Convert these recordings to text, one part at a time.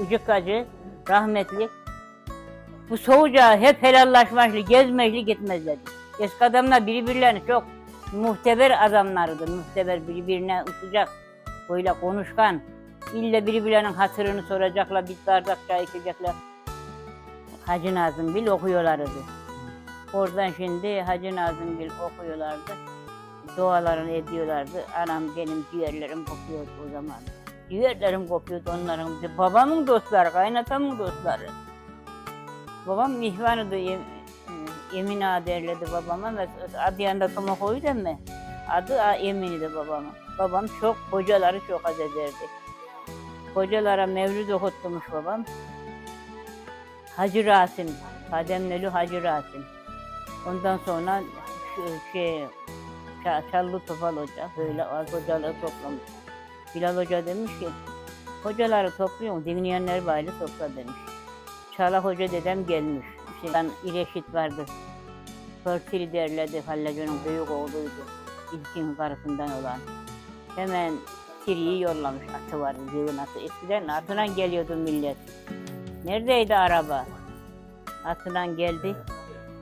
Icık Hacı rahmetli. Bu soğuca hep helallaşmaşlı, gezmekli gitmezlerdi. Eski adamlar birbirlerini çok muhteber adamlardı. Muhteber birbirine uçacak, böyle konuşkan. İlle birbirlerinin hatırını soracaklar, bir bardak çay içecekler. Hacı Nazım Bil okuyorlardı. Oradan şimdi Hacı Nazım Bil okuyorlardı. Dualarını ediyorlardı. Anam benim ciğerlerim kopuyordu o zaman. Ciğerlerim kopuyordu onların. Babamın dostları, kaynatamın dostları. Babam mihvanıdı. Em, Emin Ağa derledi babama. ve Adı yanında Toma koydu ama adı Emin'di babama. Babam çok, hocaları çok az ederdi. Hocalara mevlüt okutmuş babam. Hacı Rasim, Kademleli Hacı Rasim. Ondan sonra şu şey, Ça- Çallı Topal Hoca, böyle hocaları toplamış. Bilal Hoca demiş ki, hocaları topluyor, dinleyenleri bari topla demiş. Çağla Hoca dedem gelmiş. İşte İreşit vardı. Pörtili derlerdi, Hallacı'nın büyük oğluydu. İlkin karısından olan. Hemen Siri'yi yollamış, atı vardı, yığın atı. Eskiden atına geliyordu millet. Neredeydi araba? Atından geldi.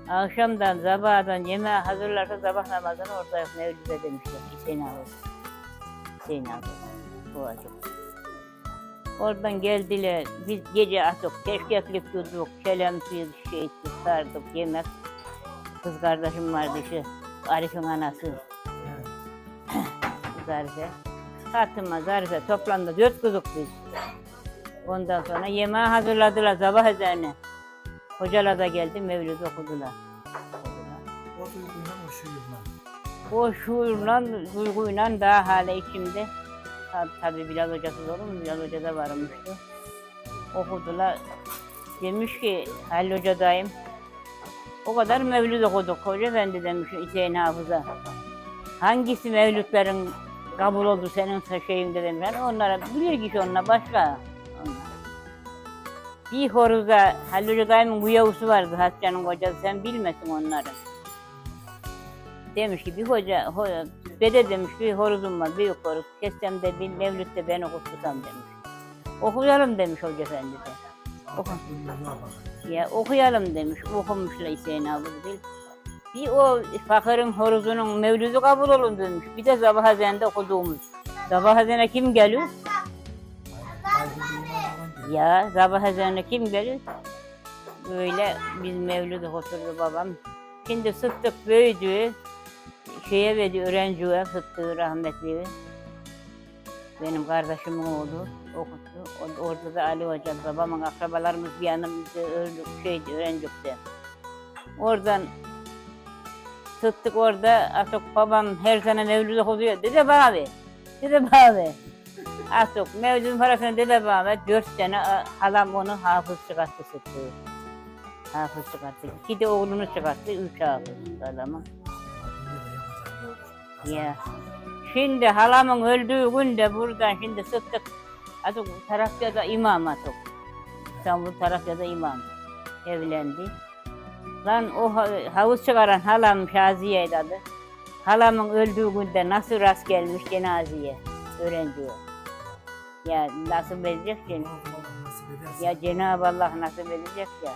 Akşamdan, sabahdan yemeği hazırlarsa sabah namazını orada mevlüde demişler. Hüseyin abi. Hüseyin abi. Acı. Oradan geldiler. Biz gece attık, keşkeklik tuttuk, kelemsiz şey tutardık, yemek. Kız kardeşim vardı şu, Arif'in anası. Zarife. Fatıma, Zarife toplandı, dört kızık biz. Ondan sonra yemeği hazırladılar sabah ezanı. Hocalar da geldi, mevlüt okudular. O duyguyla o şuurla. O şuurla, duyguyla daha hala içimde. Tabi, tabi Bilal hocasız olur mu? Bilal hoca da varmıştı. Okudular. Demiş ki Halil Hoca dayım, o kadar mevlüt okuduk. Hoca efendi demiş Hüseyin Hafız'a. Hangisi mevlütlerin kabul oldu senin şeyinde demiş. Yani onlara bilir kişi onunla başka. Bir horuzda Halil Hoca dayımın bu yavusu vardı Hascan'ın kocası sen bilmesin onları. Demiş ki bir hoca, hoca dede demiş bir horuzum var büyük horuz. Kessem de bir mevlütte ben okutsam demiş. Okuyalım demiş hoca efendi de. Oku. Ya okuyalım demiş. Okumuşlar Hüseyin abi değil. Bir o fakirin horuzunun mevlüdü kabul olun demiş. Bir de sabah hazende okuduğumuz. Sabah hazene kim geliyor? Ya sabah ezanına kim gelir? Böyle biz mevlüt oturdu babam. Şimdi sıttık büyüdü. Şeye verdi öğrenciye sıttığı rahmetli. Benim kardeşimin oğlu okuttu. Orada da Ali Hoca, babamın akrabalarımız bir yanımızda öldük, şeydi, öğrencikti. Oradan sıttık orada artık babam her sene mevlüt okuyor. Dede bana ver. Dede bana ver. Artık mevcudun parasını dede bana dört a, halam onu hafız çıkarttı sıktı. Hafız çıkarttı. İki de oğlunu çıkarttı, üç hafız adamı. Ya. Şimdi halamın öldüğü günde buradan şimdi sıktık. Artık bu Trakya'da imam artık. İstanbul Trakya'da imam. Evlendi. Lan o ha- havuz çıkaran halam Şaziye'ydi adı. Halamın öldüğü günde nasıl rast gelmiş cenazeye öğrenci. Ya ki? Nasip ederse. Ya Cenab-ı Allah nasip edecek ya.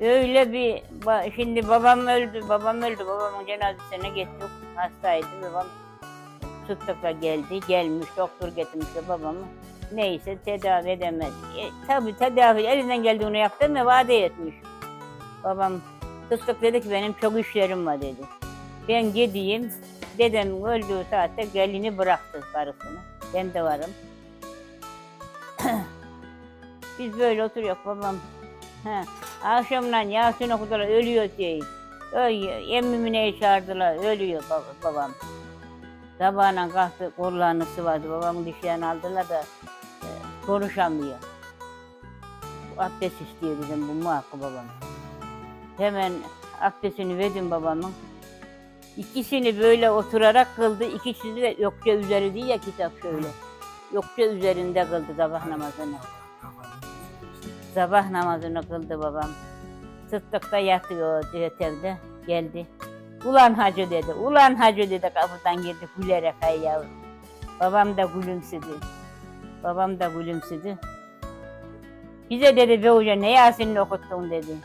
Öyle bir, şimdi babam öldü, babam öldü, babamın cenazesine gittik, hastaydı, babam tuttukla geldi, gelmiş, doktor getirmiş babamı. Neyse tedavi edemedi. E, tabii tedavi elinden geldiğini yaptı ama vade etmiş. Babam tuttuk dedi ki benim çok işlerim var dedi. Ben gideyim, dedem öldüğü saatte gelini bıraktı karısını. Ben de varım. Biz böyle oturuyoruz babam. Ha, akşamdan Yasin okudular ölüyor diye. Öyle, emmimine çağırdılar ölüyor baba, babam. Sabahına kalktı kollarını sıvadı babamın dişlerini aldılar da e, konuşamıyor. Abdest istiyor bizim bu muhakkı babam. Hemen abdestini verdim babamın. İkisini böyle oturarak kıldı. İkisini de yokça üzeri değil ya kitap şöyle. Yokça üzerinde kıldı sabah namazını. Sabah namazını kıldı babam. Sıttıkta yatıyor evde. Geldi. Ulan hacı dedi. Ulan hacı dedi kapıdan girdi gülerek ay yavrum. Babam da gülümsedi. Babam da gülümsedi. Bize dedi be hoca ne Yasin'le okuttun dedi.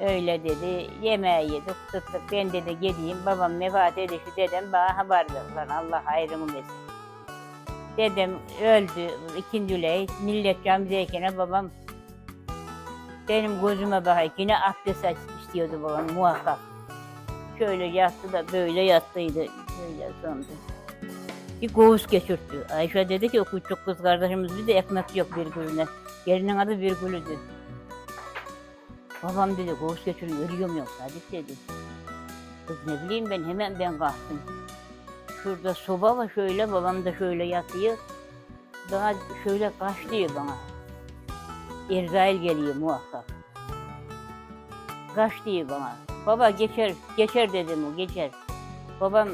Öyle dedi. Yemeği yedik, tuttuk. Ben dedi gideyim. Babam vefat edişi dedem bana haber ver. Lan Allah hayrını versin. Dedem öldü ikinci üley. Millet camideyken babam benim gözüme bakay. Yine abdest istiyordu babam muhakkak. Şöyle yattı da böyle yattıydı. Böyle sondu. Bir kovus geçirtti. Ayşe dedi ki o küçük kız kardeşimiz bir de ekmek yok Birgül'üne. Gelinin adı Birgül'üdü. Babam dedi kovus geçiriyor ölüyorum yok Sadık dedi. Kız ne bileyim ben hemen ben kalktım. Şurada soba var şöyle babam da şöyle yatıyor. Daha şöyle kaç diyor bana. Erzail geliyor muhakkak. Kaç diyor bana. Baba geçer, geçer dedim o geçer. Babam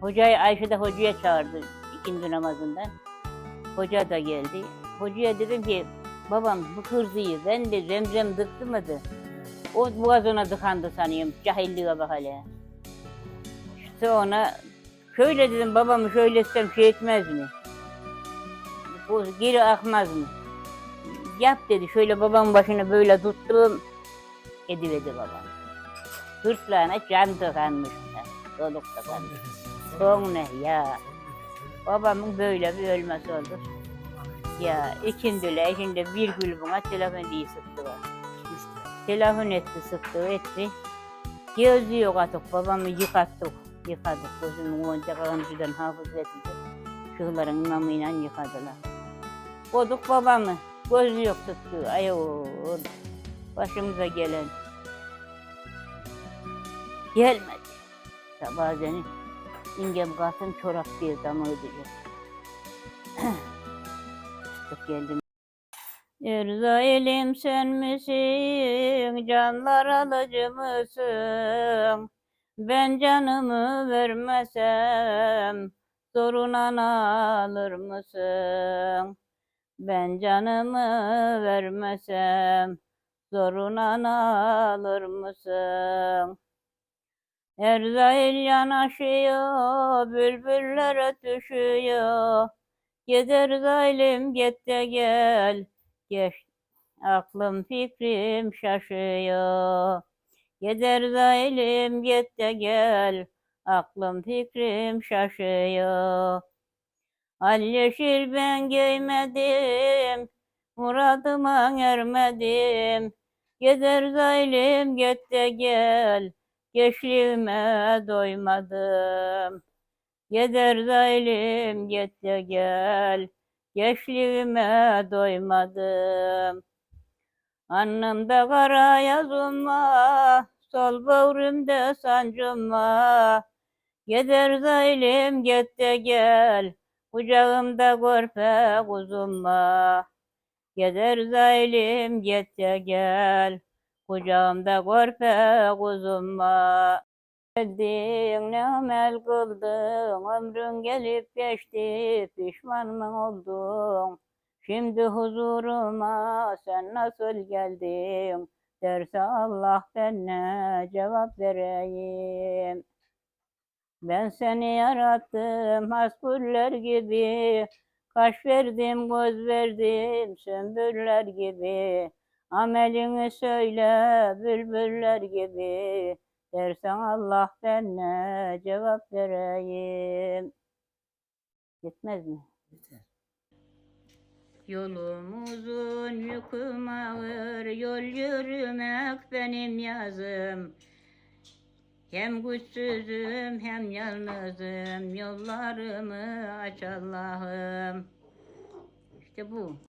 hocayı Ayşe de hocaya çağırdı ikindi namazından. Hoca da geldi. Hocaya dedim ki babam bu kırzıyı ben de zemzem dıktırmadı. O boğazına tıkandı sanıyorum. Cahilliğe bak hele. Sonra şöyle dedim babamı şöyle etsem şey etmez mi? Bu geri akmaz mı? Yap dedi. Şöyle babamın başını böyle tuttum. Ediverdi babam. Gırtlağına can tıkanmış. Soluk Son tıkanmış. nefes. Son ne ya? Babamın böyle bir ölmesi oldu. Ya ikindile şimdi bir gül buna telefon diye. İşte. Telefon etti sıktı etti. Gözü yok artık babamı yıkattık. Yıkadık gözümün önce kanıcıdan hafız edildi. Şıkların imamıyla yıkadılar. Koduk babamı. Gözü yok tuttu. Ayol. Başımıza gelen. Gelmedi. Sabahleyin ingem kalsın çorap diye damı ödeyecek. Çıktık geldim. Erzailim sen misin, canlar alıcı mısın? Ben canımı vermesem, zoruna alır mısın? Ben canımı vermesem, zoruna alır mısın? Erzail yanaşıyor, bülbüller ötüşüyor. Gider zalim git de gel, geç aklım fikrim şaşıyor. Gider zalim git de gel, aklım fikrim şaşıyor. Al yeşil ben giymedim, muradıma ermedim. Gider zalim git de gel, gençliğime doymadım. Gider zalim git de gel, gençliğime doymadım. Alnımda kara yazım sol böğrümde sancım var. Gider zalim git de gel, kucağımda körpe kuzum var. Gider zalim git de gel, kucağımda körpe kuzum. Geldin ne amel kıldın, ömrün gelip geçti, pişman mı oldun? Şimdi huzuruma sen nasıl geldin? Derse Allah ben ne cevap vereyim? Ben seni yarattım hasbuller gibi, kaş verdim, göz verdim, sümbüller gibi. Amelini söyle bülbüller gibi. Dersen Allah ben ne cevap vereyim? Yetmez mi? Yeter. Yolum uzun, yüküm ağır, yol yürümek benim yazım. Hem güçsüzüm hem yalnızım, yollarımı aç Allah'ım. İşte bu.